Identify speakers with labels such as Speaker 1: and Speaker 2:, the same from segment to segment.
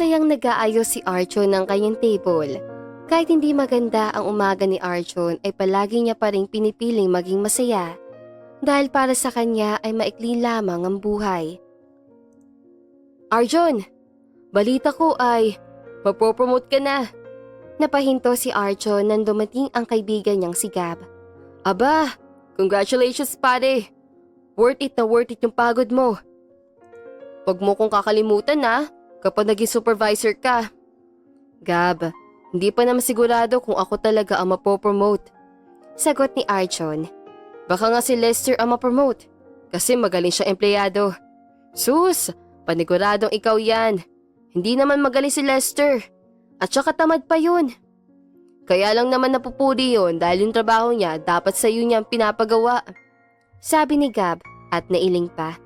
Speaker 1: Masayang nag-aayos si Archon ng kanyang table. Kahit hindi maganda ang umaga ni Archon ay palagi niya pa rin pinipiling maging masaya. Dahil para sa kanya ay maikli lamang ang buhay. Arjun, balita ko ay mapopromote ka na. Napahinto si Archon nang dumating ang kaibigan niyang si Gab. Aba, congratulations pare. Worth it na worth it yung pagod mo. Huwag mo kong kakalimutan na kapag naging supervisor ka. Gab, hindi pa naman sigurado kung ako talaga ang mapopromote. Sagot ni Archon. Baka nga si Lester ang mapromote kasi magaling siya empleyado. Sus, paniguradong ikaw yan. Hindi naman magaling si Lester. At saka tamad pa yun. Kaya lang naman napupuri yun dahil yung trabaho niya dapat sa iyo niya pinapagawa. Sabi ni Gab at nailing pa.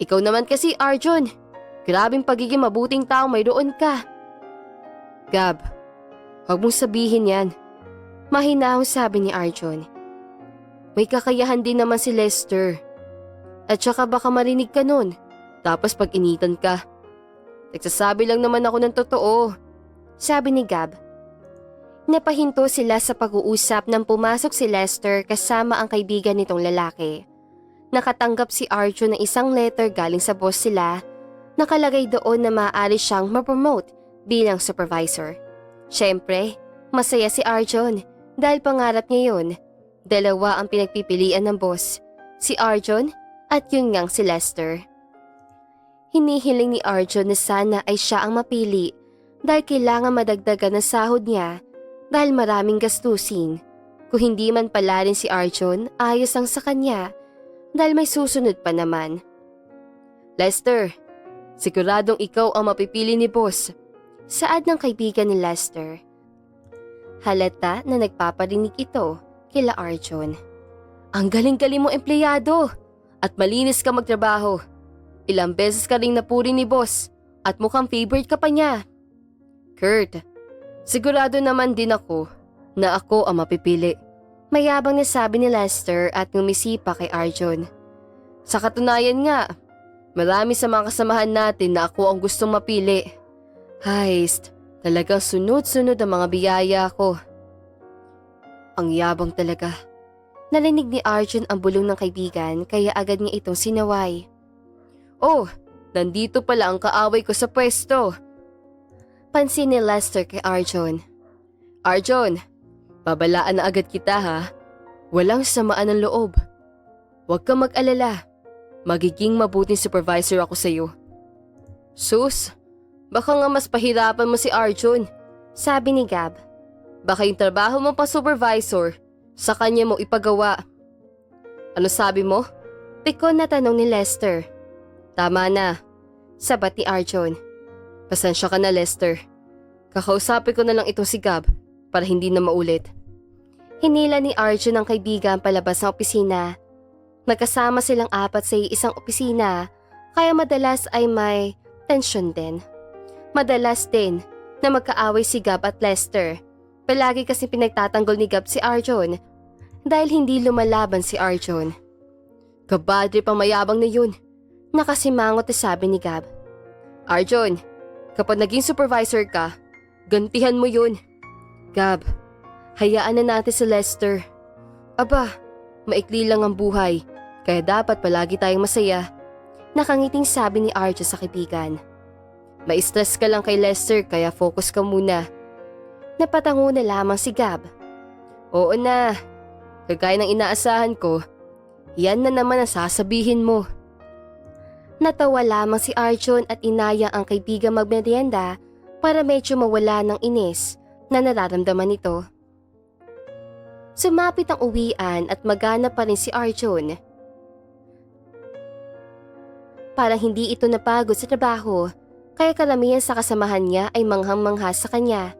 Speaker 1: Ikaw naman kasi Arjun. Grabing pagiging mabuting tao mayroon ka. Gab, huwag mong sabihin yan. Mahinahong sabi ni Arjun. May kakayahan din naman si Lester. At saka baka marinig ka nun. Tapos pag initan ka. Nagsasabi lang naman ako ng totoo. Sabi ni Gab. Napahinto sila sa pag-uusap nang pumasok si Lester kasama ang kaibigan nitong lalaki. Nakatanggap si Arjun ng isang letter galing sa boss sila. Nakalagay doon na maaari siyang ma-promote bilang supervisor. Siyempre, masaya si Arjun dahil pangarap niya yun. Dalawa ang pinagpipilian ng boss, si Arjun at yun ngang si Lester. Hinihiling ni Arjun na sana ay siya ang mapili dahil kailangan madagdagan ang sahod niya dahil maraming gastusin. Kung hindi man pala rin si Arjun, ayos ang sa kanya dahil may susunod pa naman. Lester, siguradong ikaw ang mapipili ni boss. Saad ng kaibigan ni Lester. Halata na nagpaparinig ito kila Arjun. Ang galing-galing mo empleyado at malinis ka magtrabaho. Ilang beses ka ring napuri ni boss at mukhang favorite ka pa niya. Kurt, sigurado naman din ako na ako ang mapipili. Mayabang na sabi ni Lester at ngumisi pa kay Arjun. Sa katunayan nga, marami sa mga kasamahan natin na ako ang gustong mapili. Heist, talagang sunod-sunod ang mga biyaya ko. Ang yabang talaga. Narinig ni Arjun ang bulong ng kaibigan kaya agad niya itong sinaway. Oh, nandito pala ang kaaway ko sa pwesto. Pansin ni Lester kay Arjun. Arjun, babalaan na agad kita ha. Walang samaan ng loob. Huwag kang mag-alala. Magiging mabuting supervisor ako sa iyo. Sus, baka nga mas pahirapan mo si Arjun. Sabi ni Gab. Baka yung trabaho mo pa supervisor, sa kanya mo ipagawa. Ano sabi mo? Pikon na tanong ni Lester. Tama na. Sabat ni Arjun. Pasensya ka na Lester. Kakausapin ko na lang ito si Gab para hindi na maulit. Hinila ni Arjun ang kaibigan palabas ng opisina. Magkasama silang apat sa isang opisina kaya madalas ay may tensyon din. Madalas din na magkaaway si Gab at Lester. Palagi kasi pinagtatanggol ni Gab si Arjun dahil hindi lumalaban si Arjun. Kabadri pang mayabang na yun. Nakasimangot na sabi ni Gab. Arjun, kapag naging supervisor ka, gantihan mo yun. Gab, hayaan na natin si Lester. Aba, maikli lang ang buhay, kaya dapat palagi tayong masaya. Nakangiting sabi ni Arjun sa kaibigan. Mai-stress ka lang kay Lester kaya focus ka muna. Napatango na lamang si Gab. Oo na, kagaya ng inaasahan ko, yan na naman ang sasabihin mo. Natawa lamang si Arjun at inaya ang kaibigan magmerienda para medyo mawala ng inis na nararamdaman nito. Sumapit ang uwian at magana pa rin si Arjun. Parang hindi ito napagod sa trabaho kaya karamihan sa kasamahan niya ay manghang-mangha sa kanya.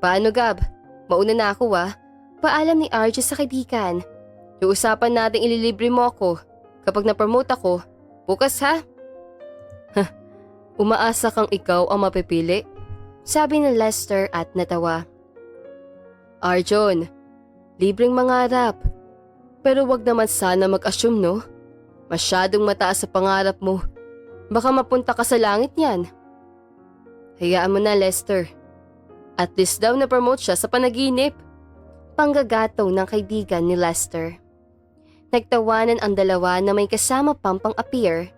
Speaker 1: Paano Gab? Mauna na ako ah. Paalam ni Arjun sa kaibigan. Yung natin ililibre mo ako kapag na-promote ako Bukas ha? Hah, umaasa kang ikaw ang mapipili? Sabi ni Lester at natawa. Arjon, libreng mangarap. Pero wag naman sana mag-assume no? Masyadong mataas sa pangarap mo. Baka mapunta ka sa langit niyan. Hayaan mo na, Lester. At least daw na-promote siya sa panaginip. Panggagatong ng kaibigan ni Lester. Nagtawanan ang dalawa na may kasama pang pang-appear.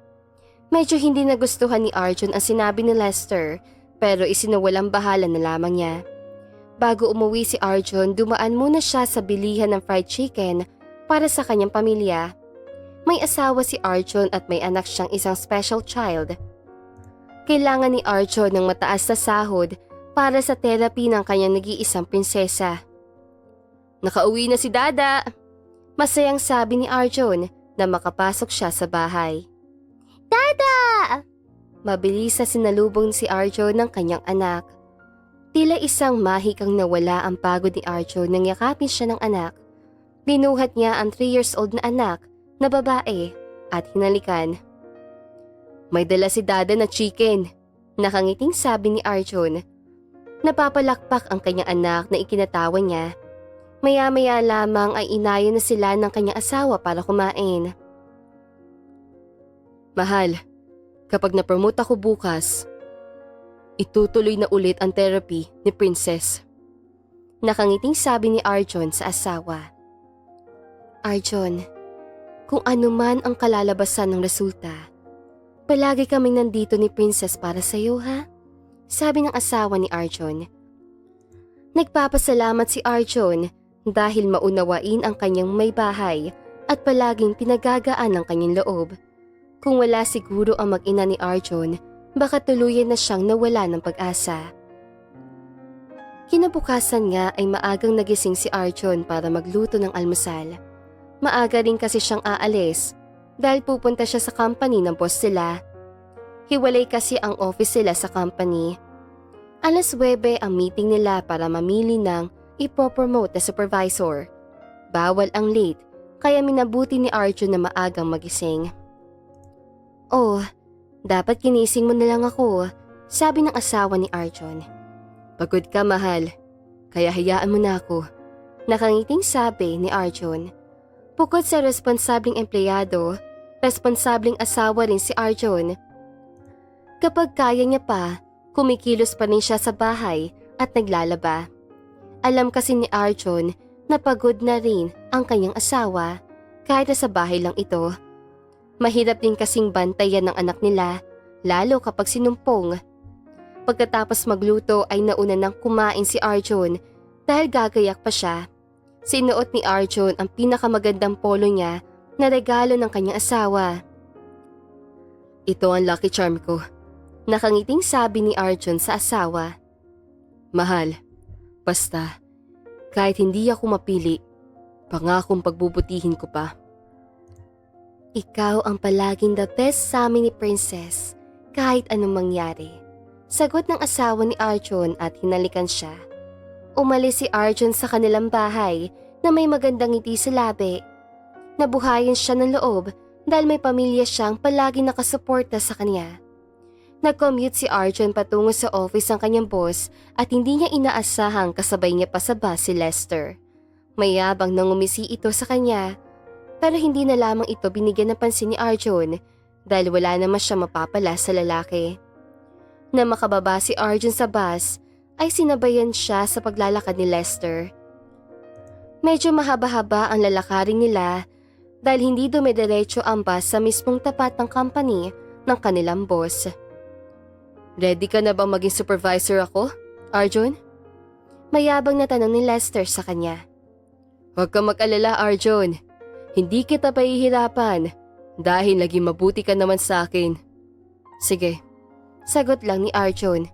Speaker 1: Medyo hindi nagustuhan ni Arjun ang sinabi ni Lester pero isinawalang bahala na lamang niya. Bago umuwi si Arjun, dumaan muna siya sa bilihan ng fried chicken para sa kanyang pamilya. May asawa si Arjun at may anak siyang isang special child. Kailangan ni Arjun ng mataas na sahod para sa therapy ng kanyang nag-iisang prinsesa. Nakauwi na si Dada! Masayang sabi ni Arjun na makapasok siya sa bahay. Dada! Mabilis na sinalubong si Arjun ng kanyang anak. Tila isang mahikang nawala ang pagod ni Arjun nang yakapin siya ng anak. Binuhat niya ang 3 years old na anak na babae at hinalikan. May dala si Dada na chicken. Nakangiting sabi ni Arjun. Napapalakpak ang kanyang anak na ikinatawa niya. Maya-maya lamang ay inayo na sila ng kanyang asawa para kumain. Mahal, kapag na-promote ako bukas, itutuloy na ulit ang therapy ni Princess. Nakangiting sabi ni Arjun sa asawa. Arjun, kung ano man ang kalalabasan ng resulta, palagi kaming nandito ni Princess para sa iyo ha? Sabi ng asawa ni Arjun. Nagpapasalamat si Arjun dahil maunawain ang kanyang may bahay at palaging pinagagaan ang kanyang loob. Kung wala siguro ang mag-ina ni Arjun, baka tuluyan na siyang nawala ng pag-asa. Kinabukasan nga ay maagang nagising si Arjun para magluto ng almusal. Maaga rin kasi siyang aalis dahil pupunta siya sa company ng boss sila. Hiwalay kasi ang office sila sa company. Alas 9 ang meeting nila para mamili ng ipopromote na supervisor. Bawal ang late kaya minabuti ni Arjun na maagang magising. Oh, dapat kinising mo na lang ako, sabi ng asawa ni Arjun. Pagod ka mahal, kaya hayaan mo na ako. Nakangiting sabi ni Arjun. Bukod sa responsabling empleyado, responsabling asawa rin si Arjun. Kapag kaya niya pa, kumikilos pa rin siya sa bahay at naglalaba. Alam kasi ni Arjun na pagod na rin ang kanyang asawa kahit na sa bahay lang ito. Mahirap din kasing bantayan ng anak nila, lalo kapag sinumpong. Pagkatapos magluto ay nauna nang kumain si Arjun dahil gagayak pa siya. Sinuot ni Arjun ang pinakamagandang polo niya na regalo ng kanyang asawa. Ito ang lucky charm ko. Nakangiting sabi ni Arjun sa asawa. Mahal, basta, kahit hindi ako mapili, pangakong pagbubutihin ko pa. Ikaw ang palaging the best sa amin ni Princess, kahit anong mangyari. Sagot ng asawa ni Arjun at hinalikan siya. Umalis si Arjun sa kanilang bahay na may magandang ngiti sa labi. Nabuhayan siya ng loob dahil may pamilya siyang palagi nakasuporta sa kanya. Nag-commute si Arjun patungo sa office ng kanyang boss at hindi niya inaasahang kasabay niya pa sa bus si Lester. Mayabang nang umisi ito sa kanya pero hindi na lamang ito binigyan ng pansin ni Arjun dahil wala naman siya mapapala sa lalaki. Na makababa si Arjun sa bus ay sinabayan siya sa paglalakad ni Lester. Medyo mahaba-haba ang lalakarin nila dahil hindi dumidiretso ang bus sa mismong tapat ng company ng kanilang boss. Ready ka na bang maging supervisor ako, Arjun? Mayabang na tanong ni Lester sa kanya. Huwag kang mag-alala, Arjun. Hindi kita pahihirapan dahil naging mabuti ka naman sa akin. Sige, sagot lang ni Arjun.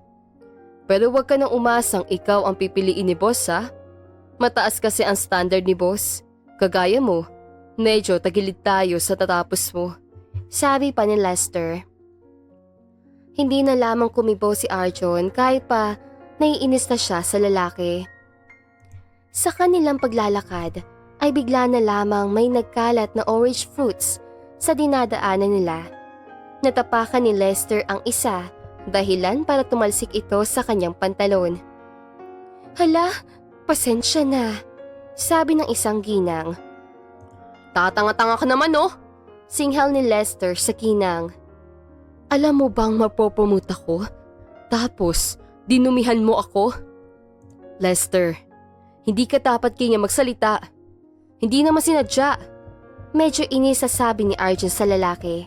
Speaker 1: Pero huwag ka nang umasang ikaw ang pipiliin ni boss ha. Mataas kasi ang standard ni boss. Kagaya mo, medyo tagilid tayo sa tatapos mo. Sabi pa ni Lester. Hindi na lamang kumibo si Arjun kahit pa naiinis na siya sa lalaki. Sa kanilang paglalakad ay bigla na lamang may nagkalat na orange fruits sa dinadaanan nila. Natapakan ni Lester ang isa dahilan para tumalsik ito sa kanyang pantalon. Hala, pasensya na, sabi ng isang ginang. Tatanga-tanga ka naman oh, singhal ni Lester sa ginang. Alam mo bang mapopromote ako? Tapos, dinumihan mo ako? Lester, hindi ka dapat kanya magsalita. Hindi naman sinadya. Medyo inis sa sabi ni Arjun sa lalaki.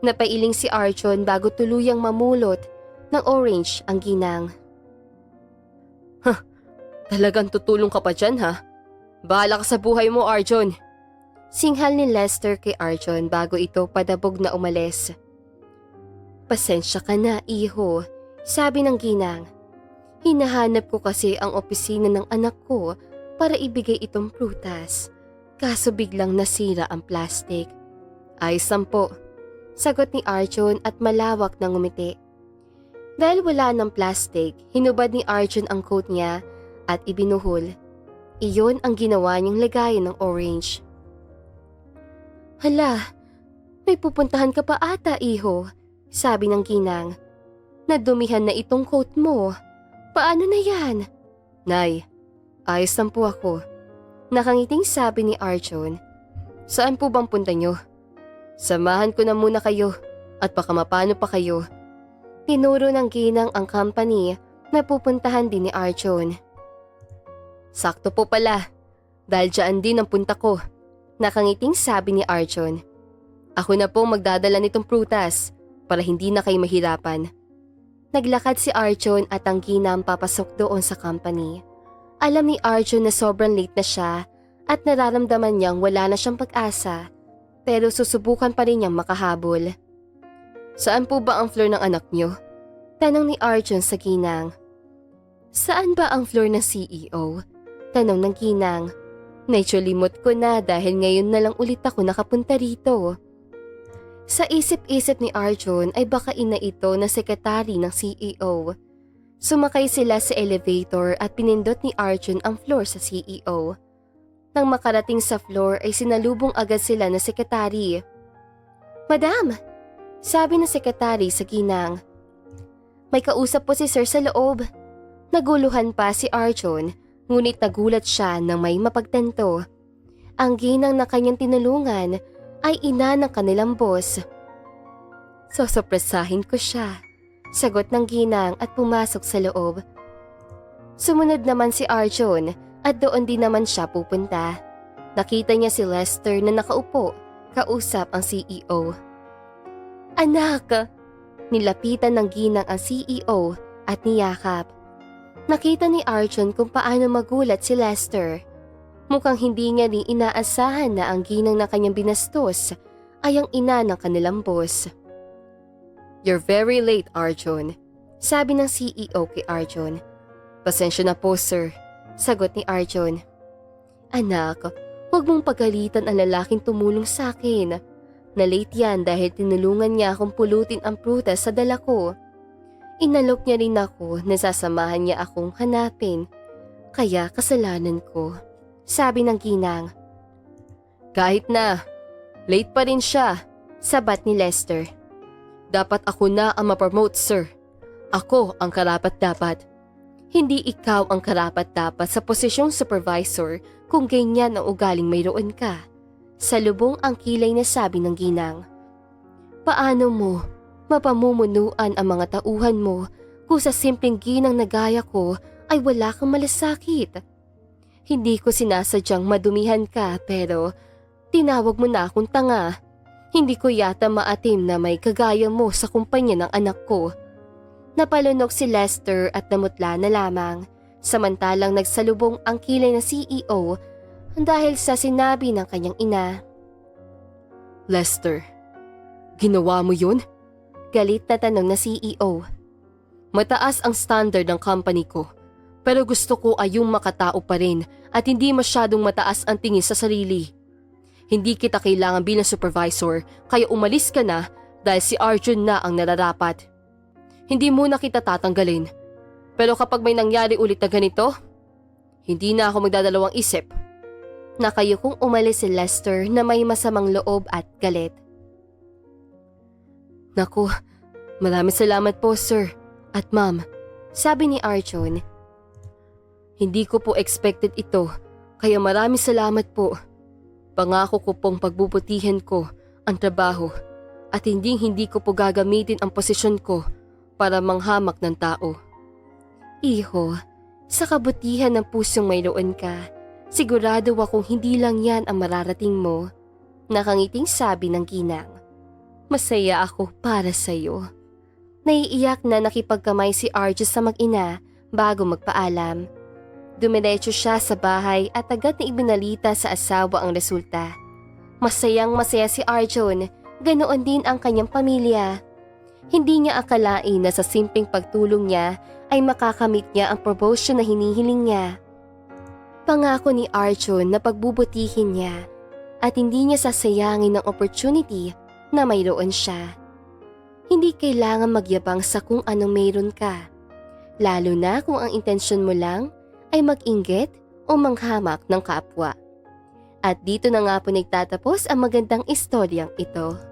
Speaker 1: Napailing si Arjun bago tuluyang mamulot ng orange ang ginang. Huh, talagang tutulong ka pa dyan ha? Bahala ka sa buhay mo Arjun. Singhal ni Lester kay Arjun bago ito padabog na umalis. Pasensya ka na, iho, sabi ng ginang. Hinahanap ko kasi ang opisina ng anak ko para ibigay itong prutas. Kaso biglang nasira ang plastic. Ayos lang po, sagot ni Arjun at malawak na ngumiti. Dahil wala ng plastic, hinubad ni Arjun ang coat niya at ibinuhol. Iyon ang ginawa niyang lagayan ng orange. Hala, may pupuntahan ka pa ata, iho, sabi ng ginang. Nadumihan na itong coat mo. Paano na yan? Nay, ayos lang po ako. Nakangiting sabi ni Arjun. Saan po bang punta nyo? Samahan ko na muna kayo at baka mapano pa kayo. Tinuro ng ginang ang company na pupuntahan din ni Arjun. Sakto po pala, dahil dyan din ang punta ko. Nakangiting sabi ni Arjun. Ako na po magdadala nitong prutas para hindi na kayo mahirapan. Naglakad si Arjun at ang ginang papasok doon sa company. Alam ni Arjun na sobrang late na siya at nararamdaman niyang wala na siyang pag-asa pero susubukan pa rin niyang makahabol. Saan po ba ang floor ng anak niyo? Tanong ni Arjun sa ginang. Saan ba ang floor ng CEO? Tanong ng ginang. Medyo limot ko na dahil ngayon na lang ulit ako nakapunta rito. Sa isip-isip ni Arjun ay baka ina ito na sekretary ng CEO. Sumakay sila sa elevator at pinindot ni Arjun ang floor sa CEO. Nang makarating sa floor ay sinalubong agad sila na sekretary. Madam, sabi ng sekretary sa ginang. May kausap po si sir sa loob. Naguluhan pa si Arjun ngunit nagulat siya nang may mapagtanto. Ang ginang na kanyang tinulungan ay ina ng kanilang boss. Sosopresahin ko siya, sagot ng ginang at pumasok sa loob. Sumunod naman si Arjun at doon din naman siya pupunta. Nakita niya si Lester na nakaupo, kausap ang CEO. Anak! Nilapitan ng ginang ang CEO at niyakap. Nakita ni Arjun kung paano magulat si Lester. Mukhang hindi niya rin inaasahan na ang ginang na kanyang binastos ay ang ina ng kanilang boss. You're very late, Arjun. Sabi ng CEO kay Arjun. Pasensya na po, sir. Sagot ni Arjun. Anak, huwag mong pagalitan ang lalaking tumulong sa akin. Na late yan dahil tinulungan niya akong pulutin ang prutas sa dala ko. Inalok niya rin ako na sasamahan niya akong hanapin. Kaya kasalanan ko. Sabi ng ginang. Kahit na, late pa rin siya. Sabat ni Lester. Dapat ako na ang mapromote, sir. Ako ang karapat-dapat. Hindi ikaw ang karapat-dapat sa posisyong supervisor kung ganyan ang ugaling mayroon ka. Sa lubong ang kilay na sabi ng ginang. Paano mo mapamumunuan ang mga tauhan mo kung sa simpleng ginang na gaya ko ay wala kang malasakit? Hindi ko sinasadyang madumihan ka pero tinawag mo na akong tanga. Hindi ko yata maatim na may kagaya mo sa kumpanya ng anak ko. Napalunok si Lester at namutla na lamang, samantalang nagsalubong ang kilay na CEO dahil sa sinabi ng kanyang ina. Lester, ginawa mo yun? Galit na tanong na CEO. Mataas ang standard ng company ko, pero gusto ko ay yung makatao pa rin at hindi masyadong mataas ang tingin sa sarili. Hindi kita kailangan bilang supervisor kaya umalis ka na dahil si Arjun na ang nararapat. Hindi muna kita tatanggalin. Pero kapag may nangyari ulit na ganito, hindi na ako magdadalawang isip. Nakayo kong umalis si Lester na may masamang loob at galit. Naku, maraming salamat po sir at ma'am, sabi ni Arjun. Hindi ko po expected ito, kaya maraming salamat po. Pangako ko pong pagbubutihan ko ang trabaho at hindi hindi ko po gagamitin ang posisyon ko para manghamak ng tao. Iho, sa kabutihan ng pusong mayroon ka, sigurado akong hindi lang yan ang mararating mo. Nakangiting sabi ng ginang. Masaya ako para sa'yo. Naiiyak na nakipagkamay si Arjun sa mag-ina bago magpaalam. Dumiretso siya sa bahay at agad na ibinalita sa asawa ang resulta. Masayang masaya si Arjun, ganoon din ang kanyang pamilya. Hindi niya akalain na sa simpleng pagtulong niya ay makakamit niya ang promotion na hinihiling niya. Pangako ni Arjun na pagbubutihin niya at hindi niya sasayangin ang opportunity na mayroon siya. Hindi kailangan magyabang sa kung anong mayroon ka, lalo na kung ang intensyon mo lang ay mag-inggit o manghamak ng kapwa. At dito na nga po nagtatapos ang magandang istoryang ito.